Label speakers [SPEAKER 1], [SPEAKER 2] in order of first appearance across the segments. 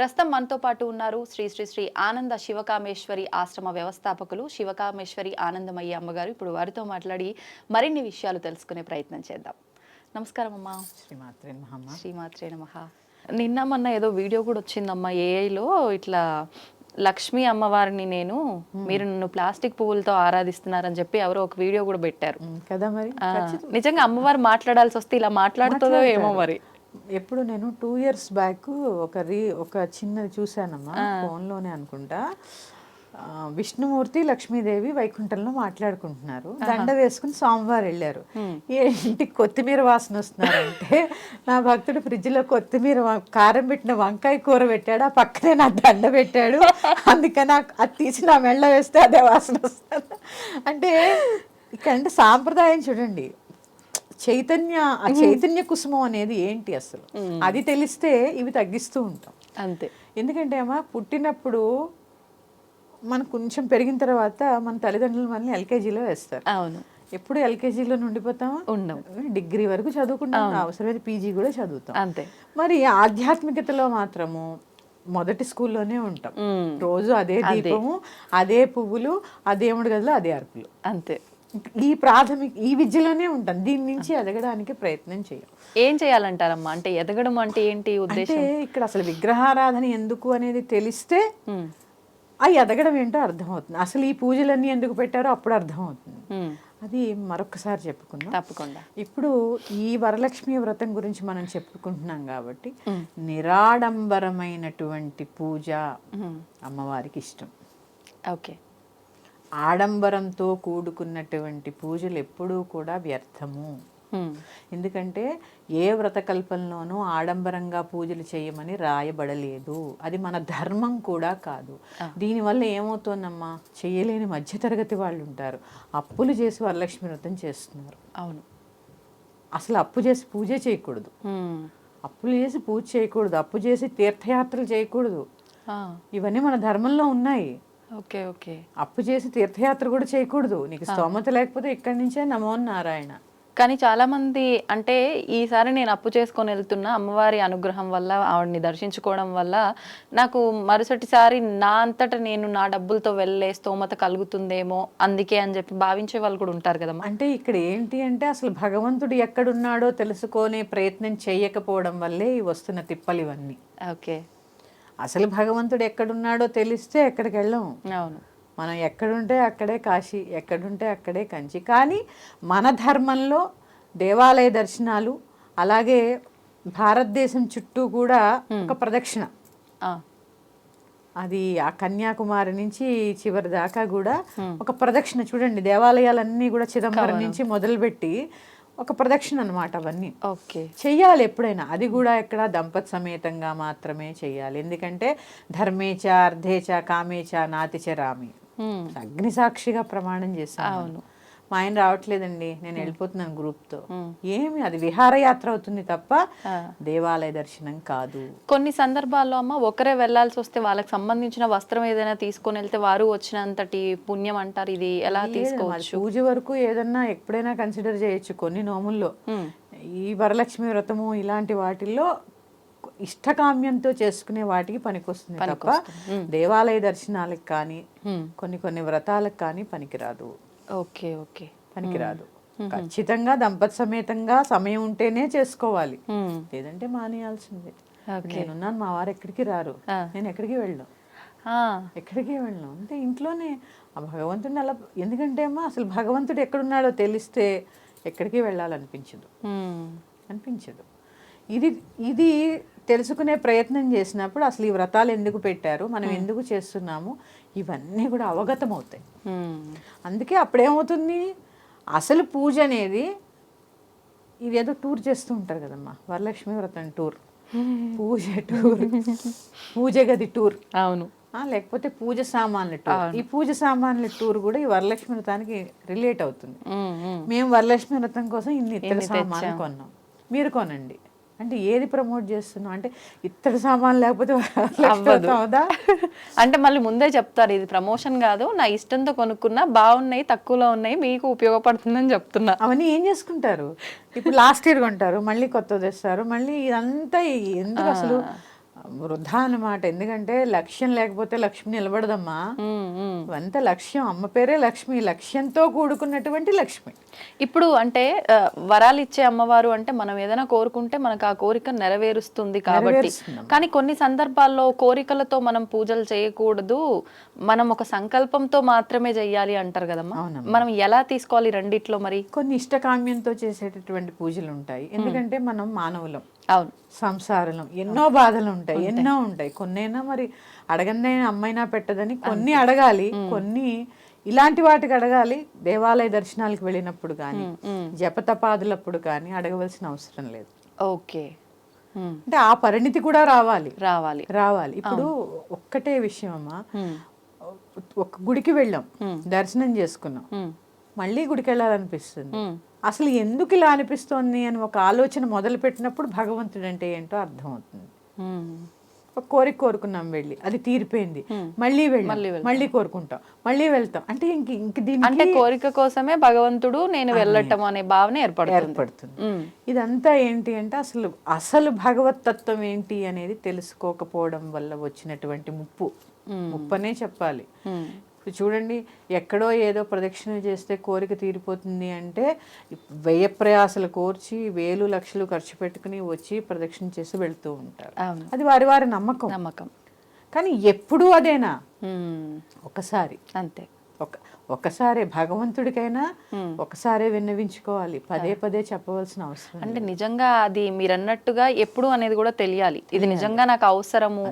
[SPEAKER 1] ప్రస్తుతం మనతో పాటు ఉన్నారు శ్రీ శ్రీ శ్రీ ఆనంద శివకామేశ్వరి ఆశ్రమ వ్యవస్థాపకులు శివకామేశ్వరి ఆనందమయ్య అమ్మగారు. ఇప్పుడు వారితో మాట్లాడి మరిన్ని విషయాలు తెలుసుకునే ప్రయత్నం చేద్దాం. నమస్కారం అమ్మా.
[SPEAKER 2] శ్రీమాత్రే మహమ్మ
[SPEAKER 1] శ్రీమాత్రే నమః. నిన్న మొన్న ఏదో వీడియో కూడా వచ్చిందమ్మా ఏఐలో ఇట్లా లక్ష్మీ అమ్మవారిని నేను మీరు నన్ను ప్లాస్టిక్ పువ్వులతో ఆరాధిస్తున్నారని చెప్పి ఎవరో ఒక వీడియో కూడా పెట్టారు.
[SPEAKER 2] కదా మరి?
[SPEAKER 1] నిజంగా అమ్మవారు మాట్లాడాల్సి వస్తే ఇలా మాట్లాడుతుందో ఏమో మరి.
[SPEAKER 2] ఎప్పుడు నేను టూ ఇయర్స్ బ్యాక్ ఒక రీ ఒక చిన్నది చూశానమ్మా ఫోన్లోనే అనుకుంటా. విష్ణుమూర్తి లక్ష్మీదేవి వైకుంఠంలో మాట్లాడుకుంటున్నారు. దండ వేసుకుని సోమవారం వెళ్ళారు. ఏంటి కొత్తిమీర వాసన వస్తున్నారంటే నా భక్తుడు ఫ్రిడ్జ్లో కొత్తిమీర కారం పెట్టిన వంకాయ కూర పెట్టాడు ఆ పక్కనే నా దండ పెట్టాడు. అందుకని అది తీసి నా మెళ్ళ వేస్తే అదే వాసన వస్తుంది. అంటే ఇక్కడ అంటే సాంప్రదాయం చూడండి. చైతన్య ఆ చైతన్య కుసుమం అనేది ఏంటి అసలు? అది తెలిస్తే ఇవి తగ్గిస్తూ ఉంటాం.
[SPEAKER 1] అంతే.
[SPEAKER 2] ఎందుకంటే అమ్మ పుట్టినప్పుడు మనం కొంచెం పెరిగిన తర్వాత మన తల్లిదండ్రులు మనల్ని ఎల్కేజీలో వేస్తారు.
[SPEAKER 1] అవును.
[SPEAKER 2] ఎప్పుడు ఎల్కేజీలో ఉండిపోతామా
[SPEAKER 1] ఉండం.
[SPEAKER 2] డిగ్రీ వరకు చదువుకుంటాం. అవసరమైతే పీజీ కూడా చదువుతాం.
[SPEAKER 1] అంతే.
[SPEAKER 2] మరి ఆధ్యాత్మికతలో మాత్రము మొదటి స్కూల్లోనే ఉంటాం. రోజు అదే. దీపము అదే పువ్వులు ఆ దేవుడి గదిలో అదే అర్పులు.
[SPEAKER 1] అంతే.
[SPEAKER 2] ఈ ప్రాథమిక ఈ విద్యలోనే ఉంటాం. దీని నుంచి ఎదగడానికి ప్రయత్నం చేయం.
[SPEAKER 1] ఏం చేయాలంటారమ్మా? అంటే ఎదగడం అంటే ఏంటి
[SPEAKER 2] అంటే
[SPEAKER 1] ఉద్దేశం
[SPEAKER 2] ఇక్కడ అసలు విగ్రహారాధన ఎందుకు అనేది తెలిస్తే ఆ ఎదగడం ఏంటో అర్థమవుతుంది. అసలు ఈ పూజలన్నీ ఎందుకు పెట్టారో అప్పుడు అర్థమవుతుంది. అది మరొకసారి చెప్పుకుందాం.
[SPEAKER 1] తప్పకుండా.
[SPEAKER 2] ఇప్పుడు ఈ వరలక్ష్మి వ్రతం గురించి మనం చెప్పుకుంటున్నాం కాబట్టి నిరాడంబరమైనటువంటి పూజ అమ్మవారికి ఇష్టం.
[SPEAKER 1] ఓకే.
[SPEAKER 2] ఆడంబరంతో కూడుకున్నటువంటి పూజలు ఎప్పుడూ కూడా వ్యర్థము. ఎందుకంటే ఏ వ్రతకల్పంలోనూ ఆడంబరంగా పూజలు చేయమని రాయబడలేదు. అది మన ధర్మం కూడా కాదు. దీనివల్ల ఏమవుతోందమ్మా? చేయలేని మధ్యతరగతి వాళ్ళు ఉంటారు అప్పులు చేసి వరలక్ష్మి వ్రతం చేస్తున్నారు.
[SPEAKER 1] అవును.
[SPEAKER 2] అసలు అప్పు చేసి పూజే చేయకూడదు. అప్పులు చేసి పూజ చేయకూడదు. అప్పు చేసి తీర్థయాత్రలు చేయకూడదు. ఇవన్నీ మన ధర్మంలో ఉన్నాయి.
[SPEAKER 1] Okay okay.
[SPEAKER 2] అప్పు చేసి తీర్థయాత్ర కూడా చేయకూడదు. నీకు స్తోమత లేకపోతే ఇక్కడి నుంచే నమో నారాయణ.
[SPEAKER 1] కానీ చాలా మంది అంటే ఈసారి నేను అప్పు చేసుకొని వెళ్తున్నా అమ్మవారి అనుగ్రహం వల్ల ఆవిడని దర్శించుకోవడం వల్ల నాకు మరుసటిసారి నా అంతటా నేను నా డబ్బులతో వెళ్ళే స్తోమత కలుగుతుందేమో అందుకే అని చెప్పి భావించే వాళ్ళు కూడా ఉంటారు కదమ్మా.
[SPEAKER 2] అంటే ఇక్కడ ఏంటి అంటే అసలు భగవంతుడు ఎక్కడున్నాడో తెలుసుకునే ప్రయత్నం చేయకపోవడం వల్లే వస్తున్న తిప్పలు ఇవన్నీ.
[SPEAKER 1] ఓకే.
[SPEAKER 2] అసలు భగవంతుడు ఎక్కడున్నాడో తెలిస్తే ఎక్కడికి వెళ్ళం.
[SPEAKER 1] అవును.
[SPEAKER 2] మనం ఎక్కడుంటే అక్కడే కాశీ ఎక్కడుంటే అక్కడే కంచి. కానీ మన ధర్మంలో దేవాలయ దర్శనాలు అలాగే భారతదేశం చుట్టూ కూడా ఒక ప్రదక్షిణ.
[SPEAKER 1] ఆ,
[SPEAKER 2] అది ఆ కన్యాకుమారి నుంచి చివరి దాకా కూడా ఒక ప్రదక్షిణ. చూడండి దేవాలయాలన్నీ కూడా చిదంబరం నుంచి మొదలుపెట్టి ఒక ప్రదక్షిణ అన్నమాట అవన్నీ.
[SPEAKER 1] ఓకే.
[SPEAKER 2] చెయ్యాలి ఎప్పుడైనా. అది కూడా ఎక్కడ దంపత్ సమేతంగా మాత్రమే చెయ్యాలి. ఎందుకంటే ధర్మేచ అర్ధేచ కామేచ నాతిచ రామి.
[SPEAKER 1] ఉమ్,
[SPEAKER 2] అగ్ని సాక్షిగా ప్రమాణం చేశాను
[SPEAKER 1] అవును.
[SPEAKER 2] మా ఆయన రావట్లేదండి నేను వెళ్ళిపోతున్నాను గ్రూప్తో. ఏమి అది విహారయాత్ర అవుతుంది తప్ప. దేవాలయ దర్శనం కాదు.
[SPEAKER 1] కొన్ని సందర్భాల్లో అమ్మ ఒకరే వెళ్ళాల్సి వస్తే వాళ్ళకి సంబంధించిన వస్త్రం ఏదైనా తీసుకొని వెళ్తే వారు వచ్చినంతటి పుణ్యం అంటారు ఇది ఎలా తీసుకోవచ్చు?
[SPEAKER 2] పూజ వరకు ఏదన్నా ఎప్పుడైనా కన్సిడర్ చేయొచ్చు కొన్ని నోముల్లో. ఈ వరలక్ష్మి వ్రతము ఇలాంటి వాటిల్లో ఇష్టకామ్యంతో చేసుకునే వాటికి పనికొస్తుంది తప్ప దేవాలయ దర్శనాలకు కానీ కొన్ని కొన్ని వ్రతాలకు కానీ పనికిరాదు.
[SPEAKER 1] Okay okay.
[SPEAKER 2] పనికిరాదు. ఖచ్చితంగా దంపత్ సమేతంగా సమయం ఉంటేనే చేసుకోవాలి. లేదంటే మానేయాల్సిందే. నేనున్నాను మా వారు ఎక్కడికి రారు. నేను ఎక్కడికి వెళ్ళను. ఎక్కడికి వెళ్ళను? అంటే ఇంట్లోనే. ఆ భగవంతుడిని అలా ఎందుకంటే అమ్మా అసలు భగవంతుడు ఎక్కడున్నాడో తెలిస్తే ఎక్కడికి వెళ్ళాలనిపించదు. అనిపించదు. ఇది ఇది తెలుసుకునే ప్రయత్నం చేసినప్పుడు అసలు ఈ వ్రతాలు ఎందుకు పెట్టారు మనం ఎందుకు చేస్తున్నాము ఇవన్నీ కూడా అవగతం అవుతాయి
[SPEAKER 1] ఉమ్,
[SPEAKER 2] అందుకే అప్పుడేమవుతుంది అసలు పూజ అనేది ఇదేదో టూర్ చేస్తూ ఉంటారు కదమ్మా వరలక్ష్మి వ్రతం టూర్. పూజ టూర్ పూజ గది టూర్.
[SPEAKER 1] అవును.
[SPEAKER 2] లేకపోతే పూజ సామాన్ల టూర్. ఈ పూజ సామాన్ల టూర్ కూడా ఈ వరలక్ష్మి వ్రతానికి రిలేట్ అవుతుంది.
[SPEAKER 1] ఉమ్.
[SPEAKER 2] మేము వరలక్ష్మి వ్రతం కోసం ఇన్ని సామాన్లు కొన్నాం. మీరు కొనండి. అంటే ఏది ప్రమోట్ చేస్తున్నాం అంటే ఇత్తడి సామాన్లు లేకపోతే
[SPEAKER 1] అంటే మళ్ళీ ముందే చెప్తారు ఇది ప్రమోషన్ కాదు నా ఇష్టంతో కొనుక్కున్నా బాగున్నాయి తక్కువలో ఉన్నాయి మీకు ఉపయోగపడుతుందని చెప్తున్నా.
[SPEAKER 2] అవన్నీ ఏం చేసుకుంటారు? ఇప్పుడు లాస్ట్ ఇయర్ కొంటారు మళ్ళీ కొత్తది తెస్తారు మళ్ళీ ఇదంతా ఎందుకు అసలు వృధా అన్నమాట ఎందుకంటే లక్ష్యం లేకపోతే లక్ష్మి నిలబడదమ్మా. ఇవంతా లక్ష్యం. అమ్మ పేరే లక్ష్మి. లక్ష్యంతో కూడుకున్నటువంటి లక్ష్మి.
[SPEAKER 1] ఇప్పుడు అంటే వరాలు ఇచ్చే అమ్మవారు అంటే మనం ఏదైనా కోరుకుంటే మనకు ఆ కోరిక నెరవేరుస్తుంది కాబట్టి. కానీ కొన్ని సందర్భాల్లో కోరికలతో మనం పూజలు చేయకూడదు. మనం ఒక సంకల్పంతో మాత్రమే చెయ్యాలి అంటారు కదమ్మా. మనం ఎలా తీసుకోవాలి రెండిట్లో మరి?
[SPEAKER 2] కొన్ని ఇష్టకామ్యంతో చేసేటటువంటి పూజలు ఉంటాయి ఎందుకంటే మనం మానవులం.
[SPEAKER 1] అవును.
[SPEAKER 2] సంసారం ఎన్నో బాధలు ఉంటాయి ఎన్నో ఉంటాయి. కొన్నైనా మరి అడగందే అమ్మైనా పెట్టదని కొన్ని అడగాలి కొన్ని ఇలాంటి వాటికి అడగాలి. దేవాలయ దర్శనాలకు వెళ్ళినప్పుడు కానీ జపతపాదులప్పుడు కానీ అడగవలసిన అవసరం లేదు.
[SPEAKER 1] ఓకే.
[SPEAKER 2] అంటే ఆ పరిణితి కూడా రావాలి.
[SPEAKER 1] రావాలి.
[SPEAKER 2] రావాలి. ఇప్పుడు ఒక్కటే విషయం అమ్మా. ఒక గుడికి వెళ్ళాం. దర్శనం చేసుకున్నాం. మళ్ళీ గుడికి వెళ్ళాలనిపిస్తుంది. అసలు ఎందుకు ఇలా అనిపిస్తోంది అని ఒక ఆలోచన మొదలు పెట్టినప్పుడు భగవంతుడు అంటే ఏంటో అర్థమవుతుంది.
[SPEAKER 1] ఉమ్.
[SPEAKER 2] ఒక కోరిక కోరుకున్నాం వెళ్ళి అది తీరిపోయింది. మళ్ళీ వెళ్ళి. మళ్ళీ కోరుకుంటాం. మళ్ళీ వెళ్తాం. అంటే ఇంక ఇంక
[SPEAKER 1] అంటే
[SPEAKER 2] దీనికి
[SPEAKER 1] కోరిక కోసమే భగవంతుడు నేను వెళ్ళటం అనే భావన ఏర్పడుతుంది.
[SPEAKER 2] ఏర్పడుతుంది. ఇదంతా ఏంటి అంటే అసలు అసలు భగవత్ తత్వం ఏంటి అనేది తెలుసుకోకపోవడం వల్ల వచ్చినటువంటి ముప్పు. ముప్పనే చెప్పాలి. ఇప్పుడు చూడండి ఎక్కడో ఏదో ప్రదక్షిణ చేస్తే కోరిక తీరిపోతుంది అంటే వ్యయ ప్రయాసలు కోర్చి వేలు లక్షలు ఖర్చు పెట్టుకుని వచ్చి ప్రదక్షిణ చేసి వెళ్తూ ఉంటారు.
[SPEAKER 1] అవును.
[SPEAKER 2] అది వారి వారి నమ్మకం.
[SPEAKER 1] నమ్మకం.
[SPEAKER 2] కానీ ఎప్పుడూ అదేనా? ఒకసారి.
[SPEAKER 1] అంతే.
[SPEAKER 2] ఒక ఒకసారి భగవంతుడికైనా ఒకసారే విన్నవించుకోవాలి. పదే పదే చెప్పవలసిన అవసరం
[SPEAKER 1] అంటే నిజంగా అది మీరు అన్నట్టుగా ఎప్పుడు అనేది కూడా తెలియాలి. ఇది నిజంగా నాకు అవసరము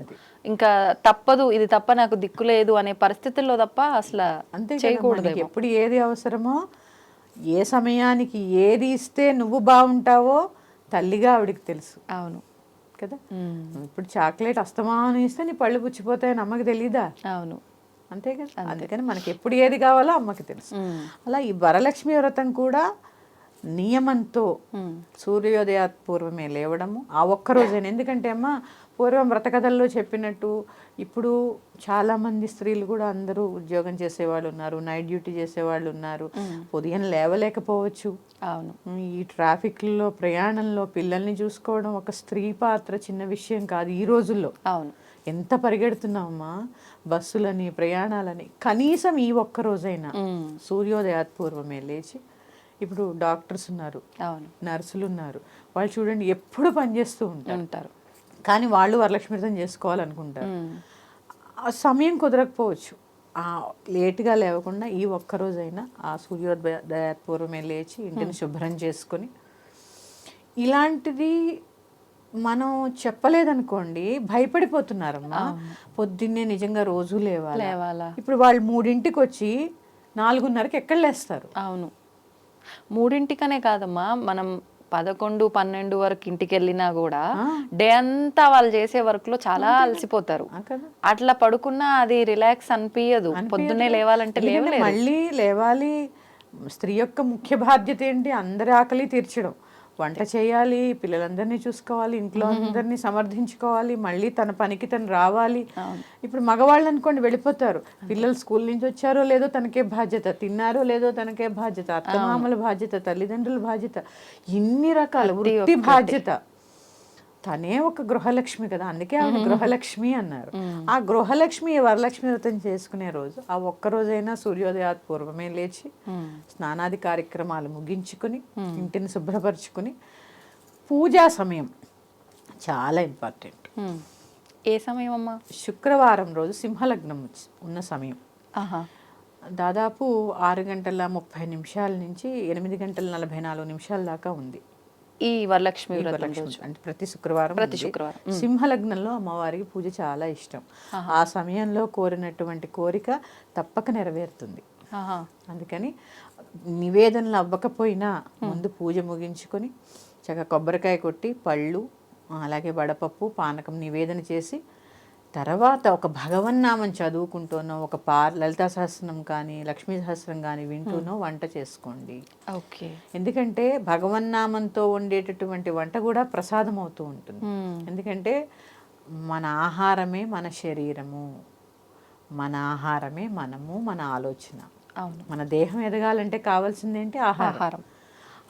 [SPEAKER 1] ఇంకా తప్పదు ఇది తప్ప నాకు దిక్కు లేదు అనే పరిస్థితుల్లో తప్ప అసలు
[SPEAKER 2] అంతే
[SPEAKER 1] చేయకూడదు
[SPEAKER 2] ఎప్పుడు ఏది అవసరమో ఏ సమయానికి ఏది ఇస్తే నువ్వు బాగుంటావో తల్లిగా ఆవిడికి తెలుసు.
[SPEAKER 1] అవును.
[SPEAKER 2] కదా? ఇప్పుడు చాక్లెట్ అస్తమానం ఇస్తే నీ పళ్ళు పుచ్చిపోతాయని అమ్మకి తెలీదా?
[SPEAKER 1] అవును.
[SPEAKER 2] అంతే కదా? అందుకని మనకి ఎప్పుడు ఏది కావాలో అమ్మకి తెలుసు. అలా ఈ వరలక్ష్మి వ్రతం కూడా నియమంతో సూర్యోదయాత్ పూర్వమే లేవడము ఆ ఒక్క రోజైనా. ఎందుకంటే అమ్మ పూర్వం వ్రతకథల్లో చెప్పినట్టు ఇప్పుడు చాలా మంది స్త్రీలు కూడా అందరూ ఉద్యోగం చేసేవాళ్ళు ఉన్నారు నైట్ డ్యూటీ చేసేవాళ్ళు ఉన్నారు. ఉదయం లేవలేకపోవచ్చు.
[SPEAKER 1] అవును.
[SPEAKER 2] ఈ ట్రాఫిక్లో ప్రయాణంలో పిల్లల్ని చూసుకోవడం ఒక స్త్రీ పాత్ర చిన్న విషయం కాదు ఈ రోజుల్లో.
[SPEAKER 1] అవును.
[SPEAKER 2] ఎంత పరిగెడుతున్నామమ్మా? బస్సులని ప్రయాణాలని కనీసం ఈ ఒక్క రోజైనా. సూర్యోదయాత్ పూర్వమే లేచి ఇప్పుడు డాక్టర్స్ ఉన్నారు
[SPEAKER 1] అవును.
[SPEAKER 2] నర్సులు ఉన్నారు. వాళ్ళు చూడండి ఎప్పుడు పనిచేస్తూ ఉంటారు.
[SPEAKER 1] ఉంటారు.
[SPEAKER 2] కానీ వాళ్ళు వరలక్ష్మి వ్రతం చేసుకోవాలనుకుంటారు ఆ సమయం కుదరకపోవచ్చు. ఆ లేటుగా లేవకుండా ఈ ఒక్క రోజైనా ఆ సూర్యోదయ పూర్వమే లేచి ఇంటిని శుభ్రం చేసుకొని ఇలాంటిది మనం చెప్పలేదనుకోండి భయపడిపోతున్నారమ్మా. పొద్దున్నే నిజంగా రోజు లేవాలి?
[SPEAKER 1] లేవాలా?
[SPEAKER 2] ఇప్పుడు వాళ్ళు మూడింటికి వచ్చి నాలుగున్నరకి ఎక్కడ లేస్తారు?
[SPEAKER 1] అవును. మూడింటికనే కాదమ్మా మనం పదకొండు పన్నెండు వరకు ఇంటికి వెళ్ళినా కూడా డే అంతా వాళ్ళు చేసే వర్క్లో చాలా అలసిపోతారు. అట్లా పడుకున్నా అది రిలాక్స్ అనిపించదు పొద్దున్నే లేవాలంటే లేవలేదు
[SPEAKER 2] మళ్ళీ లేవాలి. స్త్రీ యొక్క ముఖ్య బాధ్యత ఏంటి? అందరి ఆకలి తీర్చడం. వంట చేయాలి పిల్లలందరినీ చూసుకోవాలి ఇంట్లో అందరినీ సమర్థించుకోవాలి మళ్ళీ తన పనికి తను రావాలి. ఇప్పుడు మగవాళ్ళు అనుకోండి వెళ్ళిపోతారు. పిల్లలు స్కూల్ నుంచి వచ్చారో లేదో తనకే బాధ్యత తిన్నారో లేదో తనకే బాధ్యత అత్తమామల బాధ్యత తల్లిదండ్రుల బాధ్యత ఇన్ని రకాల వృత్తి బాధ్యత. తనే ఒక గృహలక్ష్మి కదా అందుకే ఆవిడ గృహలక్ష్మి అన్నారు. ఆ గృహలక్ష్మి వరలక్ష్మి వ్రతం చేసుకునే రోజు ఆ ఒక్క రోజైనా సూర్యోదయాత్ పూర్వమే లేచి స్నానాది కార్యక్రమాలు ముగించుకుని ఇంటిని శుభ్రపరచుకుని పూజా సమయం చాలా ఇంపార్టెంట్.
[SPEAKER 1] ఏ సమయం అమ్మా?
[SPEAKER 2] శుక్రవారం రోజు సింహలగ్నం ఉన్న సమయం. దాదాపు ఆరు గంటల ముప్పై నిమిషాల నుంచి ఎనిమిది గంటల నలభై నాలుగు నిమిషాల దాకా ఉంది.
[SPEAKER 1] ఈ వరలక్ష్మి వ్రతం
[SPEAKER 2] అంటే ప్రతి శుక్రవారం
[SPEAKER 1] ప్రతి. శుక్రవారం.
[SPEAKER 2] సింహలగ్నంలో అమ్మవారికి పూజ చాలా ఇష్టం. ఆ సమయంలో కోరినటువంటి కోరిక తప్పక నెరవేరుతుంది. అందుకని నివేదనలు అవ్వకపోయినా ముందు పూజ ముగించుకొని చక్కగా కొబ్బరికాయ కొట్టి పళ్ళు అలాగే వడపప్పు పానకం నివేదన చేసి తర్వాత ఒక భగవన్నామం చదువుకుంటూనో ఒక పా లలితా సహస్రం కానీ లక్ష్మీ సహస్రం కానీ వింటూనో వంట చేసుకోండి.
[SPEAKER 1] ఓకే.
[SPEAKER 2] ఎందుకంటే భగవన్నామంతో వండేటటువంటి వంట కూడా ప్రసాదం అవుతూ ఉంటుంది. ఎందుకంటే మన ఆహారమే మన శరీరము మన ఆహారమే మనము మన ఆలోచన.
[SPEAKER 1] అవును.
[SPEAKER 2] మన దేహం ఎదగాలంటే కావాల్సింది ఏంటి? ఆహారం.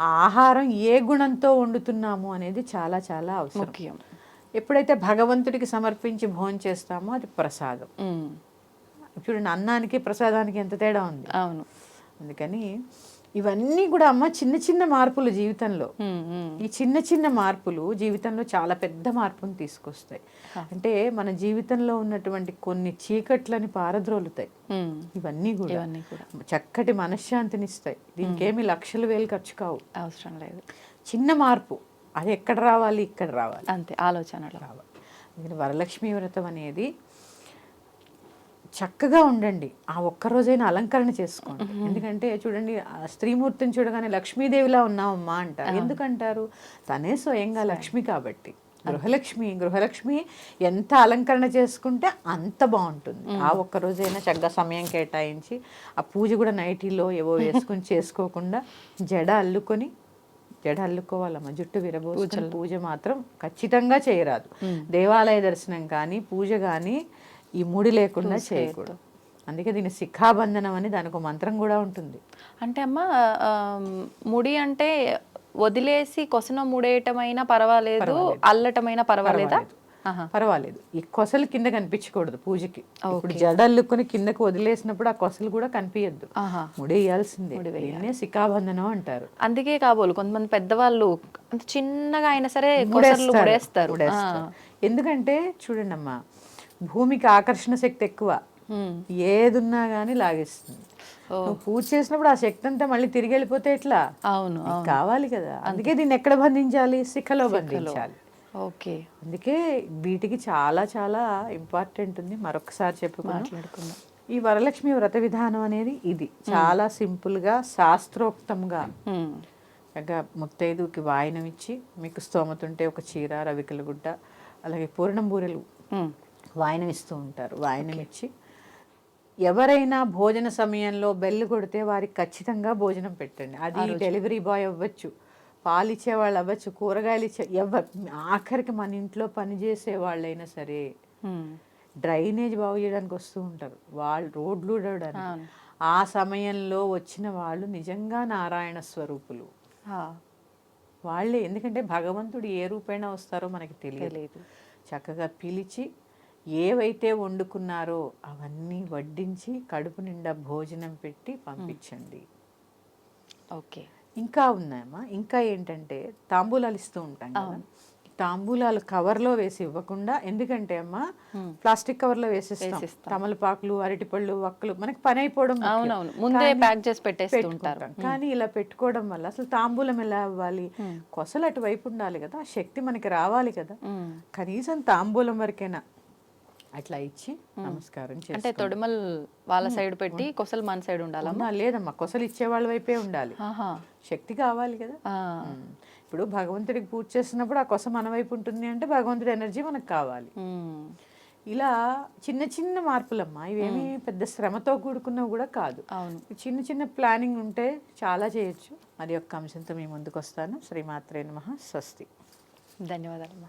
[SPEAKER 1] ఆహారం.
[SPEAKER 2] ఏ గుణంతో వండుతున్నాము అనేది చాలా చాలా అవసరం. ఎప్పుడైతే భగవంతుడికి సమర్పించి భోజనం చేస్తామో అది ప్రసాదం. చూడండి అన్నానికి ప్రసాదానికి ఎంత తేడా ఉంది?
[SPEAKER 1] అవును.
[SPEAKER 2] అందుకని ఇవన్నీ కూడా అమ్మ చిన్న చిన్న మార్పులు జీవితంలో. ఈ చిన్న చిన్న మార్పులు జీవితంలో చాలా పెద్ద మార్పును తీసుకొస్తాయి. అంటే మన జీవితంలో ఉన్నటువంటి కొన్ని చీకట్లని పారద్రోలుతాయి.
[SPEAKER 1] ఉమ్,
[SPEAKER 2] ఇవన్నీ కూడా
[SPEAKER 1] ఇవన్నీ కూడా.
[SPEAKER 2] చక్కటి మనశ్శాంతినిస్తాయి. దీనికి ఏమి లక్షల వేలు ఖర్చు కావు.
[SPEAKER 1] అవసరం లేదు.
[SPEAKER 2] చిన్న మార్పు. అది ఎక్కడ రావాలి? ఇక్కడ రావాలి.
[SPEAKER 1] అంతే ఆలోచనలు.
[SPEAKER 2] రావాలి. అందుకని వరలక్ష్మి వ్రతం అనేది చక్కగా ఉండండి. ఆ ఒక్క రోజైనా అలంకరణ చేసుకోండి. ఎందుకంటే చూడండి స్త్రీమూర్తిని చూడగానే లక్ష్మీదేవిలా ఉన్నావమ్మా అంటారు. ఎందుకంటారు? తనే స్వయంగా లక్ష్మి కాబట్టి. గృహలక్ష్మి గృహలక్ష్మి ఎంత అలంకరణ చేసుకుంటే అంత బాగుంటుంది. ఆ ఒక్క రోజైనా చక్కగా సమయం కేటాయించి ఆ పూజ కూడా నైటీలో ఏవో వేసుకొని చేసుకోకుండా జడ అల్లుకొని జడ అల్లుకోవాలమ్మ జుట్టు విరబోసుకొని పూజ మాత్రం ఖచ్చితంగా చేయరాదు. దేవాలయ దర్శనం కానీ పూజ కానీ ఈ ముడి లేకుండా చేయకూడదు. అందుకే దీని శిఖాబంధనం అని దానికి మంత్రం కూడా ఉంటుంది.
[SPEAKER 1] అంటే అమ్మ ముడి అంటే వదిలేసి కొసన ముడేయటమైనా పర్వాలేదు అల్లటమైనా పర్వాలేదా.
[SPEAKER 2] పర్వాలేదు. ఈ కొసలు కింద కనిపించకూడదు పూజకి. ఇప్పుడు జడ అల్లుకొని కిందకు వదిలేసినప్పుడు ఆ కొసలు కూడా కనిపించద్దు ముడేయాల్సిందే దీన్నే శిఖాబంధనం అంటారు.
[SPEAKER 1] అందుకే కాబోలు కొంతమంది పెద్దవాళ్ళు అంత చిన్నగా అయినా సరే కొసర్లు
[SPEAKER 2] ముడేస్తారు. ఎందుకంటే చూడండి అమ్మా భూమికి ఆకర్షణ శక్తి ఎక్కువ. ఏదున్నా కానీ లాగేస్తుంది. పూజ చేసినప్పుడు ఆ శక్తి అంతా మళ్ళీ తిరిగి వెళ్ళిపోతే ఎట్లా?
[SPEAKER 1] అవును
[SPEAKER 2] కావాలి కదా. అందుకే దీన్ని ఎక్కడ బంధించాలి? శిఖలో. బంధించాలి.
[SPEAKER 1] ఓకే.
[SPEAKER 2] అందుకే వీటికి చాలా చాలా ఇంపార్టెంట్ ఉంది. మరొకసారి
[SPEAKER 1] మాట్లాడుకుందాం.
[SPEAKER 2] ఈ వరలక్ష్మి వ్రత విధానం అనేది ఇది. చాలా సింపుల్గా శాస్త్రోక్తంగా ముత్తైదుకి వాయనం ఇచ్చి మీకు స్తోమత ఉంటే ఒక చీర రవికల గుడ్డ అలాగే పూర్ణం బూరెలు వాయనం ఇస్తూ ఉంటారు. వాయనం ఇచ్చి ఎవరైనా భోజన సమయంలో బెల్లు కొడితే వారికి ఖచ్చితంగా భోజనం పెట్టండి. అది డెలివరీ బాయ్ అవ్వచ్చు. పాలు ఇచ్చే వాళ్ళు అవ్వచ్చు కూరగాయలు ఇచ్చే ఎవరు ఆఖరికి మన ఇంట్లో పనిచేసే వాళ్ళైనా సరే డ్రైనేజ్ బాగు చేయడానికి వస్తూ ఉంటారు. వాళ్ళు రోడ్లు ఊడవడానికి.
[SPEAKER 1] అవును.
[SPEAKER 2] ఆ సమయంలో వచ్చిన వాళ్ళు నిజంగా నారాయణ స్వరూపులు. వాళ్ళే. ఎందుకంటే భగవంతుడు ఏ రూపేణ వస్తారో మనకి తెలియదు. చక్కగా పిలిచి ఏవైతే వండుకున్నారో అవన్నీ వడ్డించి కడుపు నిండా భోజనం పెట్టి పంపించండి.
[SPEAKER 1] ఓకే.
[SPEAKER 2] ఇంకా ఉన్నాయమ్మా. ఇంకా ఏంటంటే తాంబూలాలు ఇస్తూ ఉంటాం కదా. తాంబూలాలు కవర్లో వేసి ఇవ్వకుండా ఎందుకంటే అమ్మా ప్లాస్టిక్ కవర్లో వేసిస్తాం. తమలపాకులు అరటిపళ్ళు వక్కలు మనకి పని అయిపోవడం.
[SPEAKER 1] అవునవును. ముందే ప్యాక్ చేసి పెట్టేస్తూ ఉంటారు.
[SPEAKER 2] పెట్టుకుంటాం. కానీ ఇలా పెట్టుకోవడం వల్ల అసలు తాంబూలం ఎలా అవ్వాలి? కొసలు అటువైపు ఉండాలి కదా. శక్తి మనకి రావాలి కదా. కనీసం తాంబూలం వరకైనా. అట్లా ఇచ్చి నమస్కారం
[SPEAKER 1] అంటే తొడిమల్ వాళ్ళ సైడ్ పెట్టి కొసలు మన సైడ్ ఉండాలా
[SPEAKER 2] లేదమ్మా కొసలు ఇచ్చే వాళ్ళ వైపే ఉండాలి.
[SPEAKER 1] ఆహా.
[SPEAKER 2] శక్తి కావాలి కదా. ఇప్పుడు భగవంతుడికి పూజ చేస్తున్నప్పుడు ఆ కొస మన వైపు ఉంటుంది అంటే భగవంతుడి ఎనర్జీ మనకు కావాలి. ఇలా చిన్న చిన్న మార్పులమ్మా ఇవేమి పెద్ద శ్రమతో కూడుకున్నవి కూడా కాదు.
[SPEAKER 1] అవును.
[SPEAKER 2] చిన్న చిన్న ప్లానింగ్ ఉంటే చాలా చేయొచ్చు. మరి యొక్క అంశంతో మీ ముందుకు వస్తాను. శ్రీమాత్రే నమ స్వస్తి.
[SPEAKER 1] ధన్యవాదాలమ్మా.